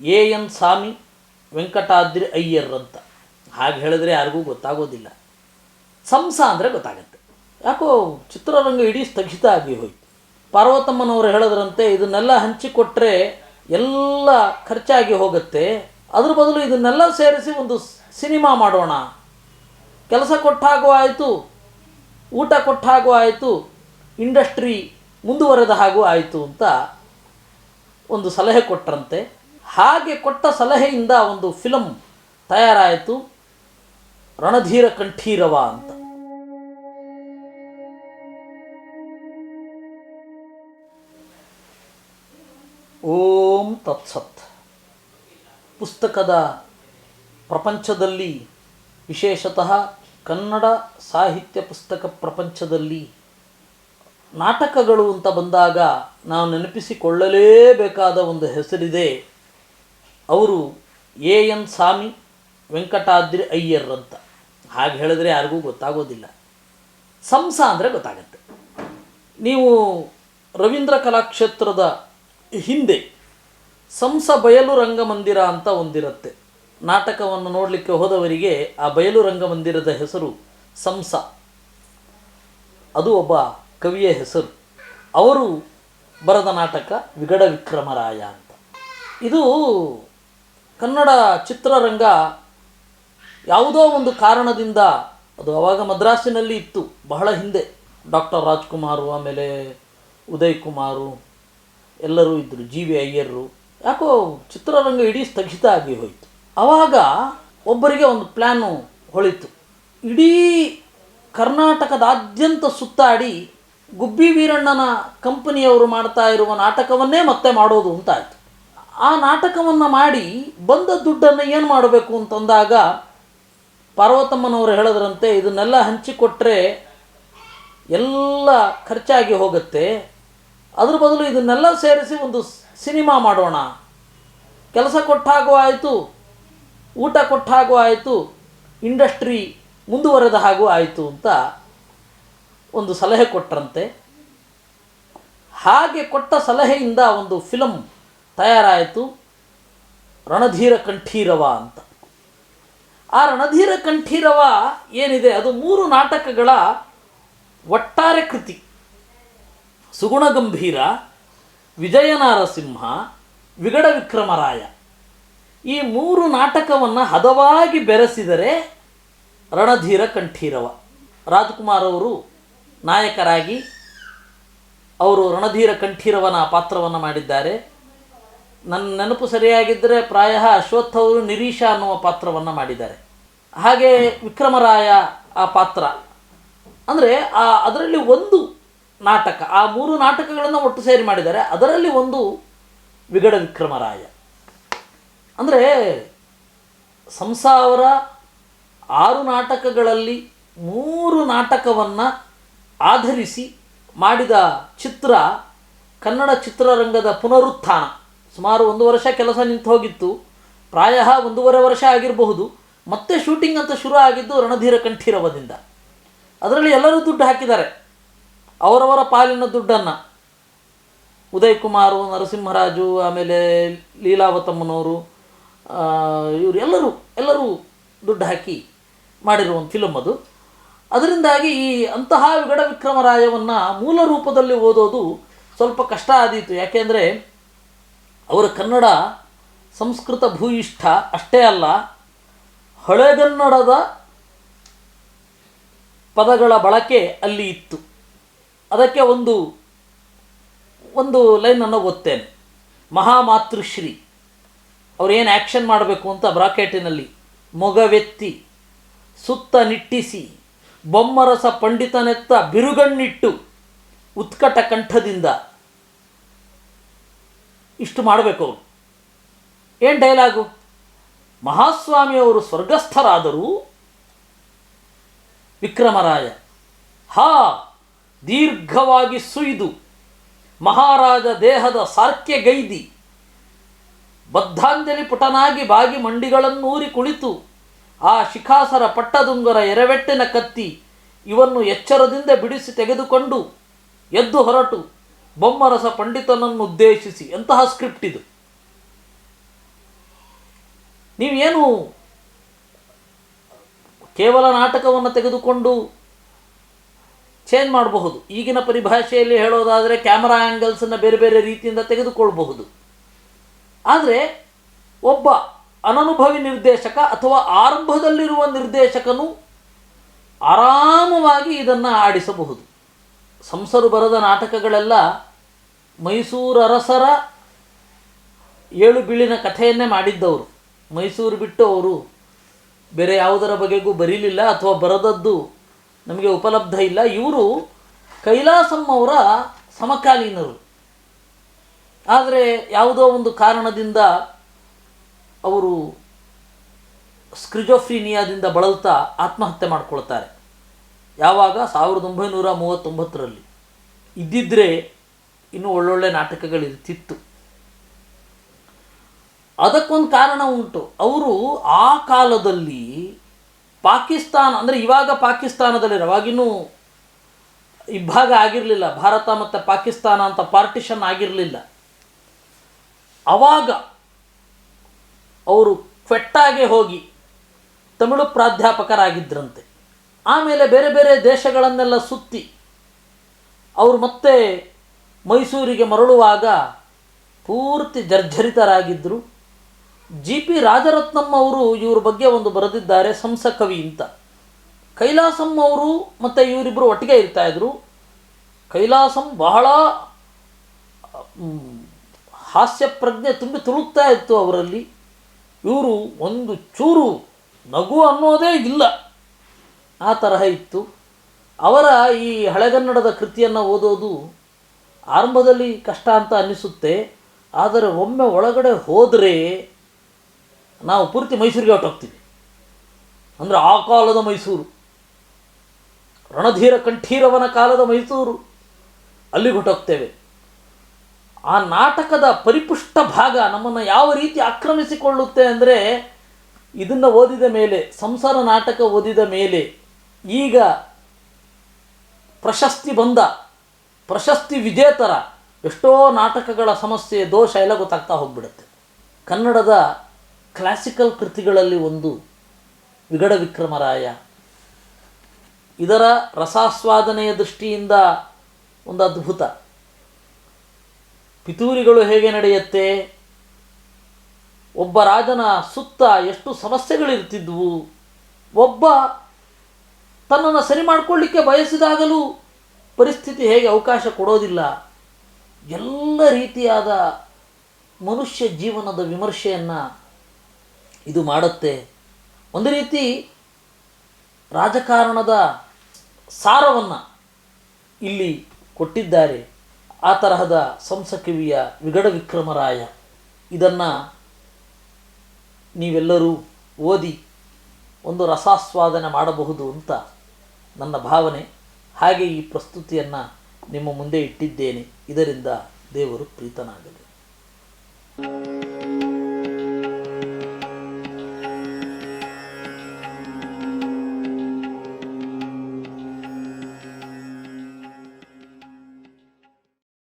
A N ಸ್ವಾಮಿ ವೆಂಕಟಾದ್ರಿ ಅಯ್ಯರ್ ಅಂತ. ಹಾಗೆ ಹೇಳಿದ್ರೆ ಯಾರಿಗೂ ಗೊತ್ತಾಗೋದಿಲ್ಲ. ಸಂಸ ಅಂದರೆ ಗೊತ್ತಾಗತ್ತೆ. ಯಾಕೋ ಚಿತ್ರರಂಗ ಇಡೀ ಸ್ಥಗಿತ ಆಗಿ ಹೋಯ್ತು. ಪಾರ್ವತಮ್ಮನವರು ಹೇಳೋದ್ರಂತೆ, ಇದನ್ನೆಲ್ಲ ಹಂಚಿಕೊಟ್ರೆ ಎಲ್ಲ ಖರ್ಚಾಗಿ ಹೋಗುತ್ತೆ. ಅದ್ರ ಬದಲು ಇದನ್ನೆಲ್ಲ ಸೇರಿಸಿ ಒಂದು ಸಿನಿಮಾ ಮಾಡೋಣ. ಕೆಲಸ ಕೊಟ್ಟಾಗೂ ಆಯಿತು, ಊಟ ಕೊಟ್ಟಾಗೂ ಆಯಿತು, ಇಂಡಸ್ಟ್ರಿ ಮುಂದುವರೆದ ಹಾಗೂ ಆಯಿತು ಅಂತ ಒಂದು ಸಲಹೆ ಕೊಟ್ಟರಂತೆ ಹಾಗೆ ಕೊಟ್ಟ ಸಲಹೆಯಿಂದ ಒಂದು ಫಿಲಮ್ ತಯಾರಾಯಿತು. ರಣಧೀರ ಕಂಠೀರವ ಅಂತ. ಓಂ ತತ್ಸತ್. ಪುಸ್ತಕದ ಪ್ರಪಂಚದಲ್ಲಿ ವಿಶೇಷತಃ ಕನ್ನಡ ಸಾಹಿತ್ಯ ಪುಸ್ತಕ ಪ್ರಪಂಚದಲ್ಲಿ ನಾಟಕಗಳು ಅಂತ ಬಂದಾಗ ನಾವು ನೆನಪಿಸಿಕೊಳ್ಳಲೇಬೇಕಾದ ಒಂದು ಹೆಸರಿದೆ. ಅವರು ಎ ಎನ್ ಸ್ವಾಮಿ ವೆಂಕಟಾದ್ರಿ ಅಯ್ಯರ್ ಅಂತ ಹಾಗೆ ಹೇಳಿದ್ರೆ ಯಾರಿಗೂ ಗೊತ್ತಾಗೋದಿಲ್ಲ. ಸಂಸ ಅಂದರೆ ಗೊತ್ತಾಗತ್ತೆ. ನೀವು ರವೀಂದ್ರ ಕಲಾಕ್ಷೇತ್ರದ ಹಿಂದೆ ಸಂಸ ಬಯಲು ರಂಗಮಂದಿರ ಅಂತ ಒಂದಿರುತ್ತೆ. ನಾಟಕವನ್ನು ನೋಡಲಿಕ್ಕೆ ಹೋದವರಿಗೆ ಆ ಬಯಲು ರಂಗಮಂದಿರದ ಹೆಸರು ಸಂಸ. ಅದು ಒಬ್ಬ ಕವಿಯ ಹೆಸರು. ಅವರು ಬರೆದ ನಾಟಕ ವಿಗಡ ವಿಕ್ರಮರಾಯ ಅಂತ. ಇದು ಕನ್ನಡ ಚಿತ್ರರಂಗ ಯಾವುದೋ ಒಂದು ಕಾರಣದಿಂದ ಅದು ಆವಾಗ ಮದ್ರಾಸಿನಲ್ಲಿ ಇತ್ತು, ಬಹಳ ಹಿಂದೆ. ಡಾಕ್ಟರ್ ರಾಜ್ಕುಮಾರು, ಆಮೇಲೆ ಉದಯ್ ಕುಮಾರು, ಎಲ್ಲರೂ ಇದ್ದರು ಜಿ ವಿ ಅಯ್ಯರು ಯಾಕೋ ಚಿತ್ರರಂಗ ಇಡೀ ಸ್ಥಗಿತ ಆಗಿ ಹೋಯಿತು. ಆವಾಗ ಒಬ್ಬರಿಗೆ ಒಂದು ಪ್ಲ್ಯಾನು ಹೊಳಿತು. ಇಡೀ ಕರ್ನಾಟಕದಾದ್ಯಂತ ಸುತ್ತಾಡಿ ಗುಬ್ಬಿ ವೀರಣ್ಣನ ಕಂಪನಿಯವರು ಮಾಡ್ತಾ ಇರುವ ನಾಟಕವನ್ನೇ ಮತ್ತೆ ಮಾಡೋದು ಅಂತ ಆಯಿತು. ಆ ನಾಟಕವನ್ನು ಮಾಡಿ ಬಂದ ದುಡ್ಡನ್ನು ಏನು ಮಾಡಬೇಕು ಅಂತಂದಾಗ ಪಾರ್ವತಮ್ಮನವರು ಹೇಳದ್ರಂತೆ, ಇದನ್ನೆಲ್ಲ ಹಂಚಿಕೊಟ್ರೆ ಎಲ್ಲ ಖರ್ಚಾಗಿ ಹೋಗುತ್ತೆ. ಅದ್ರ ಬದಲು ಇದನ್ನೆಲ್ಲ ಸೇರಿಸಿ ಒಂದು ಸಿನಿಮಾ ಮಾಡೋಣ. ಕೆಲಸ ಕೊಟ್ಟಾಗೂ ಆಯಿತು, ಊಟ ಕೊಟ್ಟಾಗೂ ಆಯಿತು, ಇಂಡಸ್ಟ್ರಿ ಮುಂದುವರೆದ ಹಾಗೂ ಆಯಿತು ಅಂತ ಒಂದು ಸಲಹೆ ಕೊಟ್ಟರಂತೆ ಹಾಗೆ ಕೊಟ್ಟ ಸಲಹೆಯಿಂದ ಒಂದು ಫಿಲಮ್ ತಯಾರಾಯಿತು ರಣಧೀರ ಕಂಠೀರವ ಅಂತ. ಆ ರಣಧೀರ ಕಂಠೀರವ ಏನಿದೆ? ಅದು ಮೂರು ನಾಟಕಗಳ ಒಟ್ಟಾರೆ ಕೃತಿ. ಸುಗುಣ ಗಂಭೀರ ವಿಜಯನಾರಸಿಂಹ ವಿಗಡ ವಿಕ್ರಮರಾಯ ಈ ಮೂರು ನಾಟಕವನ್ನು ಹದವಾಗಿ ಬೆರೆಸಿದರೆ ರಣಧೀರ ಕಂಠೀರವ. ರಾಜ್ಕುಮಾರ್ ಅವರು ನಾಯಕರಾಗಿ ಅವರು ರಣಧೀರ ಕಂಠೀರವನ ಪಾತ್ರವನ್ನು ಮಾಡಿದ್ದಾರೆ. ನನ್ನ ನೆನಪು ಸರಿಯಾಗಿದ್ದರೆ ಪ್ರಾಯ ಅಶ್ವತ್ಥ ಅವರು ನಿರೀಶ ಅನ್ನುವ ಪಾತ್ರವನ್ನು ಮಾಡಿದ್ದಾರೆ. ಹಾಗೆ ವಿಕ್ರಮರಾಯ ಆ ಪಾತ್ರ. ಅಂದರೆ ಆ ಅದರಲ್ಲಿ ಒಂದು ನಾಟಕ, ಆ ಮೂರು ನಾಟಕಗಳನ್ನು ಒಟ್ಟು ಸೇರಿ ಮಾಡಿದ್ದಾರೆ. ಅದರಲ್ಲಿ ಒಂದು ವಿಗಡ ವಿಕ್ರಮರಾಯ. ಅಂದರೆ ಸಂಸಾವರ ಆರು ನಾಟಕಗಳಲ್ಲಿ ಮೂರು ನಾಟಕವನ್ನು ಆಧರಿಸಿ ಮಾಡಿದ ಚಿತ್ರ ಕನ್ನಡ ಚಿತ್ರರಂಗದ ಪುನರುತ್ಥಾನ. ಸುಮಾರು ಒಂದು ವರ್ಷ ಕೆಲಸ ನಿಂತು ಹೋಗಿತ್ತು. ಪ್ರಾಯ ಒಂದೂವರೆ ವರ್ಷ ಆಗಿರಬಹುದು. ಮತ್ತೆ ಶೂಟಿಂಗ್ ಅಂತ ಶುರು ಆಗಿದ್ದು ರಣಧೀರ ಕಂಠೀರವದಿಂದ. ಅದರಲ್ಲಿ ಎಲ್ಲರೂ ದುಡ್ಡು ಹಾಕಿದ್ದಾರೆ. ಅವರವರ ಪಾಲಿನ ದುಡ್ಡನ್ನು. ಉದಯ್ ಕುಮಾರು ನರಸಿಂಹರಾಜು, ಆಮೇಲೆ ಲೀಲಾವತಮ್ಮನವರು ಇವರು ಎಲ್ಲರೂ ಎಲ್ಲರೂ ದುಡ್ಡು ಹಾಕಿ ಮಾಡಿರುವ ಒಂದು ಫಿಲಮ್ ಅದು. ಅದರಿಂದಾಗಿ ಈ ಅಂತಹ ವಿಗಡ ವಿಕ್ರಮರಾಯವನ್ನು ಮೂಲ ರೂಪದಲ್ಲಿ ಓದೋದು ಸ್ವಲ್ಪ ಕಷ್ಟ ಆದೀತು. ಯಾಕೆಂದರೆ ಅವರ ಕನ್ನಡ ಸಂಸ್ಕೃತ ಭೂಯಿಷ್ಠ ಅಷ್ಟೇ ಅಲ್ಲ ಹಳೆಗನ್ನಡದ ಪದಗಳ ಬಳಕೆ ಅಲ್ಲಿ ಇತ್ತು. ಅದಕ್ಕೆ ಒಂದು ಒಂದು ಲೈನನ್ನು ಓದ್ತೇನೆ. ಮಹಾಮಾತೃಶ್ರೀ ಏನು ಆ್ಯಕ್ಷನ್ ಮಾಡಬೇಕು ಅಂತ ಬ್ರಾಕೆಟಿನಲ್ಲಿ, ಮೊಗವೆತ್ತಿ, ಸುತ್ತ ನಿಟ್ಟಿಸಿ, ಬೊಮ್ಮರಸ ಪಂಡಿತನೆತ್ತ ಬಿರುಗಣ್ಣಿಟ್ಟು, ಉತ್ಕಟ ಕಂಠದಿಂದ ಇಷ್ಟು ಮಾಡಬೇಕು ಅವರು ಏನು ಡೈಲಾಗು? ಮಹಾಸ್ವಾಮಿಯವರು ಸ್ವರ್ಗಸ್ಥರಾದರೂ ವಿಕ್ರಮರಾಯ. ಹಾ, ದೀರ್ಘವಾಗಿ ಸುಯ್ದು, ಮಹಾರಾಜ ದೇಹದ ಸಾರ್ಕ್ಯಗೈದಿ ಬದ್ಧಾಂಜಲಿ ಪುಟನಾಗಿ ಬಾಗಿ ಮಂಡಿಗಳನ್ನೂರಿ ಕುಳಿತು, ಆ ಶಿಖಾಸರ ಪಟ್ಟದುಂಗರ ಎರವೆಟ್ಟಿನ ಕತ್ತಿ ಇವನ್ನು ಎಚ್ಚರದಿಂದ ಬಿಡಿಸಿ ತೆಗೆದುಕೊಂಡು ಎದ್ದು ಹೊರಟು. ಬೊಮ್ಮರಸ ಪಂಡಿತನನ್ನು ಉದ್ದೇಶಿಸಿ ಎಂತಹ ಸ್ಕ್ರಿಪ್ಟ್ ಇದು. ನೀವೇನು ಕೇವಲ ನಾಟಕವನ್ನು ತೆಗೆದುಕೊಂಡು ಚೇಂಜ್ ಮಾಡಬಹುದು? ಈಗಿನ ಪರಿಭಾಷೆಯಲ್ಲಿ ಹೇಳೋದಾದರೆ ಕ್ಯಾಮರಾ ಆ್ಯಂಗಲ್ಸನ್ನು ಬೇರೆ ಬೇರೆ ರೀತಿಯಿಂದ ತೆಗೆದುಕೊಳ್ಬಹುದು. ಆದರೆ ಒಬ್ಬ ಅನನುಭವಿ ನಿರ್ದೇಶಕ ಅಥವಾ ಆರಂಭದಲ್ಲಿರುವ ನಿರ್ದೇಶಕನು ಆರಾಮವಾಗಿ ಇದನ್ನು ಆಡಿಸಬಹುದು. ಸಂಸರು ಬರದ ನಾಟಕಗಳೆಲ್ಲ ಮೈಸೂರು ಅರಸರ ಏಳು ಬೀಳಿನ ಕಥೆಯನ್ನೇ ಮಾಡಿದ್ದವರು. ಮೈಸೂರು ಬಿಟ್ಟು ಅವರು ಬೇರೆ ಯಾವುದರ ಬಗೆಗೂ ಬರೀಲಿಲ್ಲ ಅಥವಾ ಬರದದ್ದು ನಮಗೆ ಉಪಲಬ್ಧ ಇಲ್ಲ. ಇವರು ಕೈಲಾಸಂ ಅವರ ಸಮಕಾಲೀನರು. ಆದರೆ ಯಾವುದೋ ಒಂದು ಕಾರಣದಿಂದ ಅವರು ಸ್ಕ್ರಿಜೋಫ್ರೀನಿಯಾದಿಂದ ಬಳಲ್ತಾ ಆತ್ಮಹತ್ಯೆ ಮಾಡ್ಕೊಳ್ತಾರೆ. ಯಾವಾಗ ಸಾವಿರದ ಒಂಬೈನೂರ ಮೂವತ್ತೊಂಬತ್ತರಲ್ಲಿ ಇದ್ದಿದ್ದರೆ ಇನ್ನೂ ಒಳ್ಳೊಳ್ಳೆ ನಾಟಕಗಳಿರ್ತಿತ್ತು. ಅದಕ್ಕೊಂದು ಕಾರಣ ಉಂಟು. ಅವರು ಆ ಕಾಲದಲ್ಲಿ ಪಾಕಿಸ್ತಾನ, ಅಂದರೆ ಇವಾಗ ಪಾಕಿಸ್ತಾನದಲ್ಲಿ ಅವಾಗಿನ್ನೂ ಇಬ್ಬಾಗ ಆಗಿರಲಿಲ್ಲ. ಭಾರತ ಮತ್ತು ಪಾಕಿಸ್ತಾನ ಅಂತ ಪಾರ್ಟಿಷನ್ ಆಗಿರಲಿಲ್ಲ. ಆವಾಗ ಅವರು ಕ್ವೆಟ್ಟಾಗೆ ಹೋಗಿ ತಮಿಳು ಪ್ರಾಧ್ಯಾಪಕರಾಗಿದ್ದರಂತೆ ಆಮೇಲೆ ಬೇರೆ ಬೇರೆ ದೇಶಗಳನ್ನೆಲ್ಲ ಸುತ್ತಿ ಅವರು ಮತ್ತೆ ಮೈಸೂರಿಗೆ ಮರಳುವಾಗ ಪೂರ್ತಿ ಜರ್ಜರಿತರಾಗಿದ್ದರು ಜಿ ಪಿ ರಾಜರತ್ನಂ ಅವರು ಇವ್ರ ಬಗ್ಗೆ ಒಂದು ಬರೆದಿದ್ದಾರೆ, ಸಂಸಕವಿ ಅಂತ. ಕೈಲಾಸಂ ಅವರು ಮತ್ತು ಇವರಿಬ್ಬರು ಒಟ್ಟಿಗೆ ಇರ್ತಾಯಿದ್ರು ಕೈಲಾಸಂ ಬಹಳ ಹಾಸ್ಯ ಪ್ರಜ್ಞೆ ತುಂಬಿ ತುಳುಕ್ತಾ ಇತ್ತು ಅವರಲ್ಲಿ. ಇವರು ಒಂದು ಚೂರು ನಗು ಅನ್ನೋದೇ ಇಲ್ಲ. ಆ ತರಹ ಇತ್ತು. ಅವರ ಈ ಹಳೆಗನ್ನಡದ ಕೃತಿಯನ್ನು ಓದೋದು ಆರಂಭದಲ್ಲಿ ಕಷ್ಟ ಅಂತ ಅನ್ನಿಸುತ್ತೆ. ಆದರೆ ಒಮ್ಮೆ ಒಳಗಡೆ ಹೋದರೆ ನಾವು ಪೂರ್ತಿ ಮೈಸೂರಿಗೆ ಹೊಟ್ಟೋಗ್ತೀವಿ ಅಂದರೆ ಆ ಕಾಲದ ಮೈಸೂರು, ರಣಧೀರ ಕಂಠೀರವನ ಕಾಲದ ಮೈಸೂರು ಅಲ್ಲಿಗೆ ಹೊಟ್ಟೋಗ್ತೇವೆ ಆ ನಾಟಕದ ಪರಿಪುಷ್ಟ ಭಾಗ ನಮ್ಮನ್ನು ಯಾವ ರೀತಿ ಆಕ್ರಮಿಸಿಕೊಳ್ಳುತ್ತೆ ಅಂದರೆ ಇದನ್ನು ಓದಿದ ಮೇಲೆ, ಸಂಸಾರ ನಾಟಕ ಓದಿದ ಮೇಲೆ ಈಗ ಪ್ರಶಸ್ತಿ ಬಂದ, ಪ್ರಶಸ್ತಿ ವಿಜೇತರ ಎಷ್ಟೋ ನಾಟಕಗಳ ಸಮಸ್ಯೆ, ದೋಷ ಎಲ್ಲ ಗೊತ್ತಾಗ್ತಾ ಹೋಗ್ಬಿಡುತ್ತೆ. ಕನ್ನಡದ ಕ್ಲಾಸಿಕಲ್ ಕೃತಿಗಳಲ್ಲಿ ಒಂದು ವಿಗಡ ವಿಕ್ರಮರಾಯ. ಇದರ ರಸಾಸ್ವಾದನೆಯ ದೃಷ್ಟಿಯಿಂದ ಒಂದು ಅದ್ಭುತ. ಪಿತೂರಿಗಳು ಹೇಗೆ ನಡೆಯುತ್ತೆ? ಒಬ್ಬ ರಾಜನ ಸುತ್ತ ಎಷ್ಟು ಸಮಸ್ಯೆಗಳಿರ್ತಿದ್ವು? ಒಬ್ಬ ತನ್ನನ್ನು ಸರಿ ಮಾಡಿಕೊಳ್ಳಿಕ್ಕೆ ಬಯಸಿದಾಗಲೂ ಪರಿಸ್ಥಿತಿ ಹೇಗೆ ಅವಕಾಶ ಕೊಡೋದಿಲ್ಲ. ಎಲ್ಲ ರೀತಿಯಾದ ಮನುಷ್ಯ ಜೀವನದ ವಿಮರ್ಶೆಯನ್ನು ಇದು ಮಾಡುತ್ತೆ. ಒಂದು ರೀತಿ ರಾಜಕಾರಣದ ಸಾರವನ್ನು ಇಲ್ಲಿ ಕೊಟ್ಟಿದ್ದಾರೆ. ಆ ತರಹದ ಸಂಸಕವಿಯ ವಿಗಡ ವಿಕ್ರಮರಾಯ. ಇದನ್ನು ನೀವೆಲ್ಲರೂ ಓದಿ ಒಂದು ರಸಾಸ್ವಾದನೆ ಮಾಡಬಹುದು ಅಂತ. ನನ್ನ ಭಾವನೆ ಹಾಗೆ ಈ ಪ್ರಸ್ತುತಿಯನ್ನು ನಿಮ್ಮ ಮುಂದೆ ಇಟ್ಟಿದ್ದೇನೆ. ಇದರಿಂದ ದೇವರು ಪ್ರೀತನಾಗಲಿ.